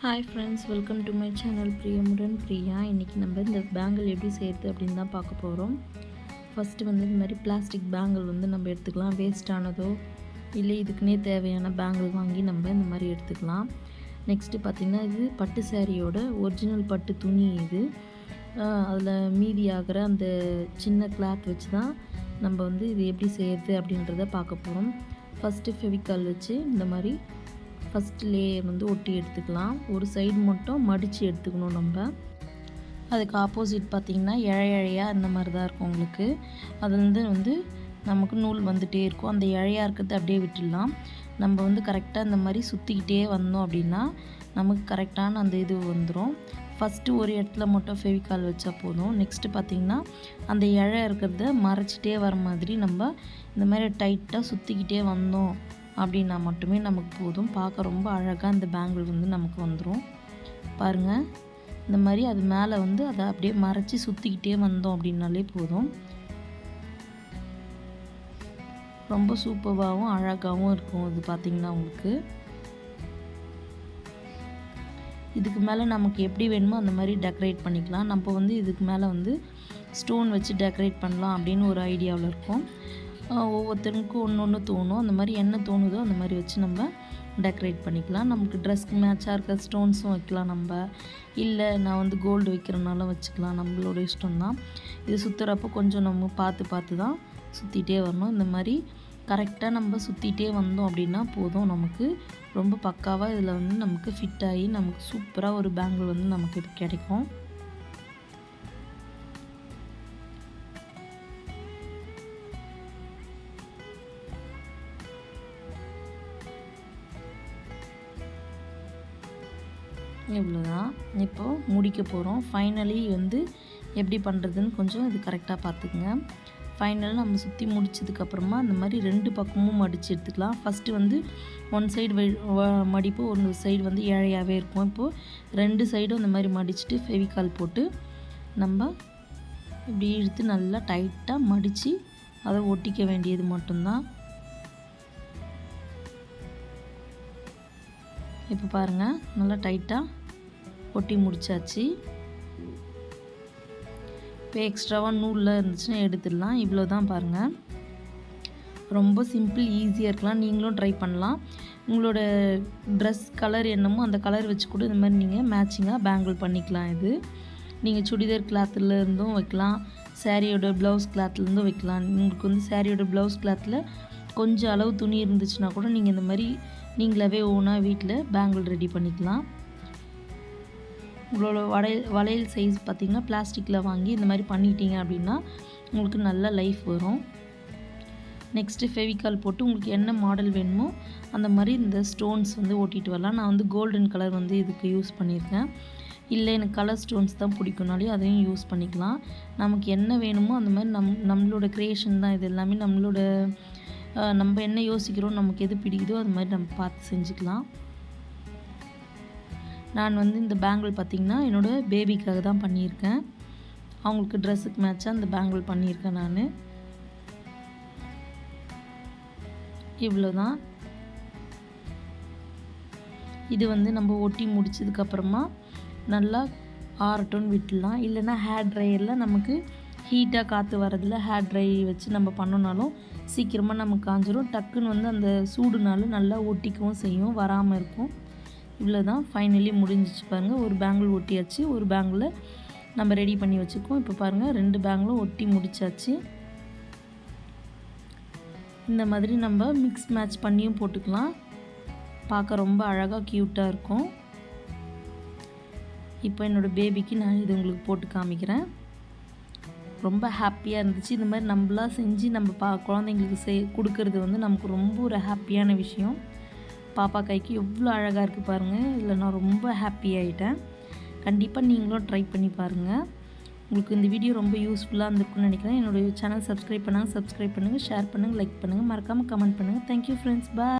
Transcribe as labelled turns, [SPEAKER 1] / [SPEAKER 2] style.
[SPEAKER 1] Hi friends welcome to my channel பிரியமுடன் பிரியா இன்றைக்கி நம்ம இந்த பேங்கிள் எப்படி செய்கிறது அப்படின்னு தான் பார்க்க போகிறோம் ஃபஸ்ட்டு வந்து இந்த மாதிரி பிளாஸ்டிக் பேங்கிள் வந்து நம்ம எடுத்துக்கலாம். வேஸ்டானதோ இல்லை இதுக்குன்னே தேவையான பேங்கிள் வாங்கி நம்ம இந்த மாதிரி எடுத்துக்கலாம். நெக்ஸ்ட்டு பார்த்திங்கன்னா இது பட்டு சேரீயோட ஒரிஜினல் பட்டு துணி இது. அதில் மீதி ஆகிற அந்த சின்ன கிளாத் வச்சு தான் நம்ம வந்து இது எப்படி செய்கிறது அப்படின்றத பார்க்க போகிறோம் ஃபஸ்ட்டு ஃபெவிக்கால் வச்சு இந்த மாதிரி ஃபஸ்ட் லேயர் வந்து ஒட்டி எடுத்துக்கலாம். ஒரு சைடு மட்டும் மடித்து எடுத்துக்கணும் நம்ம. அதுக்கு ஆப்போசிட் பார்த்திங்கன்னா இழை இழையாக இந்த மாதிரி தான் இருக்கும் உங்களுக்கு. அதுலேருந்து வந்து நமக்கு நூல் வந்துகிட்டே இருக்கும். அந்த இழையாக இருக்கிறது அப்படியே விட்டுடலாம். நம்ம வந்து கரெக்டாக இந்த மாதிரி சுற்றிக்கிட்டே வந்தோம் அப்படின்னா நமக்கு கரெக்டான அந்த இது வந்துடும் ஃபஸ்ட்டு ஒரு இடத்துல மட்டும் ஃபெவிகால் வச்சா போதும். நெக்ஸ்ட்டு பார்த்திங்கன்னா அந்த இழை இருக்கிறத மறைச்சிட்டே வர மாதிரி நம்ம இந்த மாதிரி டைட்டாக சுற்றிக்கிட்டே வந்தோம். அப்படின்னா மட்டுமே நமக்கு போதும். பார்க்க ரொம்ப அழகாக இந்த பேங்கிள் வந்து நமக்கு வந்துடும் பாருங்கள் இந்த மாதிரி அது மேலே வந்து அதை அப்படியே மறைச்சி சுற்றிக்கிட்டே வந்தோம் அப்படின்னாலே போதும். ரொம்ப சூப்பராகவும் அழகாகவும் இருக்கும் இது பார்த்திங்கன்னா உங்களுக்கு. இதுக்கு மேலே நமக்கு எப்படி வேணுமோ அந்த மாதிரி டெக்கரேட் பண்ணிக்கலாம். நம்ம வந்து இதுக்கு மேலே வந்து ஸ்டோன் வச்சு டெக்கரேட் பண்ணலாம் அப்படின்னு ஒரு ஐடியாவில் இருக்கும். ஒவ்வொருத்தருக்கும் ஒன்று ஒன்று தோணும். அந்த மாதிரி என்ன தோணுதோ அந்த மாதிரி வச்சு நம்ம டெக்கரேட் பண்ணிக்கலாம். நமக்கு ட்ரெஸ்க்கு மேட்சாக இருக்க ஸ்டோன்ஸும் வைக்கலாம் நம்ம. இல்லை நான் வந்து கோல்டு வைக்கிறனாலும் வச்சுக்கலாம். நம்மளோட இஷ்டம் தான் இது சுற்றுறப்போ கொஞ்சம் நம்ம பார்த்து பார்த்து தான் சுற்றிட்டே வரணும். இந்த மாதிரி கரெக்டாக நம்ம சுற்றிட்டே வந்தோம் அப்படின்னா போதும். நமக்கு ரொம்ப பக்காவாக இதில் வந்து நமக்கு ஃபிட் ஆகி நமக்கு சூப்பராக ஒரு பேங்கிள் வந்து நமக்கு கிடைக்கும். இவ்வளோதான் இப்போது முடிக்க போகிறோம் ஃபைனலி வந்து எப்படி பண்ணுறதுன்னு கொஞ்சம் இது கரெக்டாக பார்த்துக்குங்க. ஃபைனல் நம்ம சுற்றி முடிச்சதுக்கப்புறமா இந்த மாதிரி ரெண்டு பக்கமும் மடித்து எடுத்துக்கலாம். ஃபஸ்ட்டு வந்து ஒன் சைடு மடிப்பு ஒரு சைடு வந்து ஏழையாகவே இருக்கும். இப்போது ரெண்டு சைடும் இந்த மாதிரி மடிச்சுட்டு ஃபெவிகால் போட்டு நம்ம இப்படி இழுத்து நல்லா டைட்டாக மடித்து அதை ஒட்டிக்க வேண்டியது மட்டும்தான். இப்போ பாருங்கள் நல்லா டைட்டாக ஒட்டி முடிச்சாச்சு. இப்போ எக்ஸ்ட்ராவாக நூலில் இருந்துச்சுன்னா எடுத்துடலாம். இவ்வளோ தான் பாருங்கள் ரொம்ப சிம்பிள் ஈஸியாக இருக்கலாம். நீங்களும் ட்ரை பண்ணலாம். உங்களோட ட்ரெஸ் கலர் என்னமோ அந்த கலர் வச்சு கூட இந்த மாதிரி நீங்கள் மேட்சிங்காக பேங்கிள் பண்ணிக்கலாம் இது. நீங்கள் சுடிதார் கிளாத்தில் இருந்தும் வைக்கலாம். சாரியோட ப்ளவுஸ் கிளாத்லேருந்தும் வைக்கலாம். உங்களுக்கு வந்து சாரியோட ப்ளவுஸ் கிளாத்தில் கொஞ்சம் அளவு துணி இருந்துச்சுன்னா கூட நீங்கள் இந்த மாதிரி நீங்களாவே ஓனாக வீட்டில் பேங்கிள் ரெடி பண்ணிக்கலாம். உங்களோட வளையல் வளையல் சைஸ் பார்த்திங்கன்னா பிளாஸ்டிக்கில் வாங்கி இந்த மாதிரி பண்ணிட்டீங்க அப்படின்னா உங்களுக்கு நல்ல லைஃப் வரும். நெக்ஸ்ட்டு ஃபெவிகால் போட்டு உங்களுக்கு என்ன மாடல் வேணுமோ அந்த மாதிரி இந்த ஸ்டோன்ஸ் வந்து ஓட்டிகிட்டு வரலாம். நான் வந்து கோல்டன் கலர் வந்து இதுக்கு யூஸ் பண்ணியிருக்கேன். இல்லை எனக்கு கலர் ஸ்டோன்ஸ் தான் பிடிக்கும்னாலே அதையும் யூஸ் பண்ணிக்கலாம். நமக்கு என்ன வேணுமோ அந்த மாதிரி நம் நம்மளோட க்ரியேஷன் தான் இது எல்லாமே. நம்மளோட நம்ம என்ன யோசிக்கிறோம் நமக்கு எது பிடிக்குதோ அது மாதிரி நம்ம பார்த்து செஞ்சுக்கலாம். நான் வந்து இந்த பேங்கிள் பார்த்திங்கன்னா என்னோடய பேபிக்காக தான் பண்ணியிருக்கேன். அவங்களுக்கு ட்ரெஸ்ஸுக்கு மேட்சாக அந்த பேங்கிள் பண்ணியிருக்கேன் நான். இவ்வளோ தான் இது வந்து நம்ம ஒட்டி முடிச்சதுக்கப்புறமா நல்லா ஆறட்டும்னு விட்டுடலாம். இல்லைன்னா ஹேர் ட்ரையரில் நமக்கு ஹீட்டாக காற்று வரதில் ஹேர் ட்ரை வச்சு நம்ம பண்ணோனாலும் சீக்கிரமாக நமக்கு காஞ்சிரும். டக்குன்னு வந்து அந்த சூடுனாலும் நல்லா ஒட்டிக்கவும் செய்யும் வராமல் இருக்கும். இவ்வளோ தான் ஃபைனலி முடிஞ்சிச்சு பாருங்கள் ஒரு பேங்கிள் ஒட்டியாச்சு. ஒரு பேங்கில் நம்ம ரெடி பண்ணி வச்சுக்குவோம். இப்போ பாருங்கள் ரெண்டு பேங்கிலும் ஒட்டி முடிச்சாச்சு. இந்த மாதிரி நம்ம மிக்ஸ் மேட்ச் பண்ணியும் போட்டுக்கலாம். பார்க்க ரொம்ப அழகாக க்யூட்டாக இருக்கும். இப்போ என்னோடய பேபிக்கு நான் இது உங்களுக்கு போட்டு காமிக்கிறேன். ரொம்ப ஹாப்பியாக இருந்துச்சு. இந்த மாதிரி நம்மளாக செஞ்சு நம்ம பா குழந்தைங்களுக்கு செய் கொடுக்கறது வந்து நமக்கு ரொம்ப ஒரு ஹாப்பியான விஷயம். பாப்பா கைக்கு எவ்வளோ அழகாக இருக்குது பாருங்கள் இதில் நான் ரொம்ப ஹாப்பி ஆகிட்டேன் கண்டிப்பாக நீங்களும் ட்ரை பண்ணி பாருங்கள் உங்களுக்கு இந்த வீடியோ ரொம்ப யூஸ்ஃபுல்லாக இருந்திருக்குன்னு நினைக்கிறேன். என்னுடைய சேனல் சப்ஸ்கிரைப் பண்ணாங்க சப்ஸ்கிரைப் பண்ணுங்கள் ஷேர் பண்ணுங்கள் லைக் பண்ணுங்கள் மறக்காமல் கமெண்ட் பண்ணுங்கள் தேங்க்யூ ஃப்ரெண்ட்ஸ் பாய்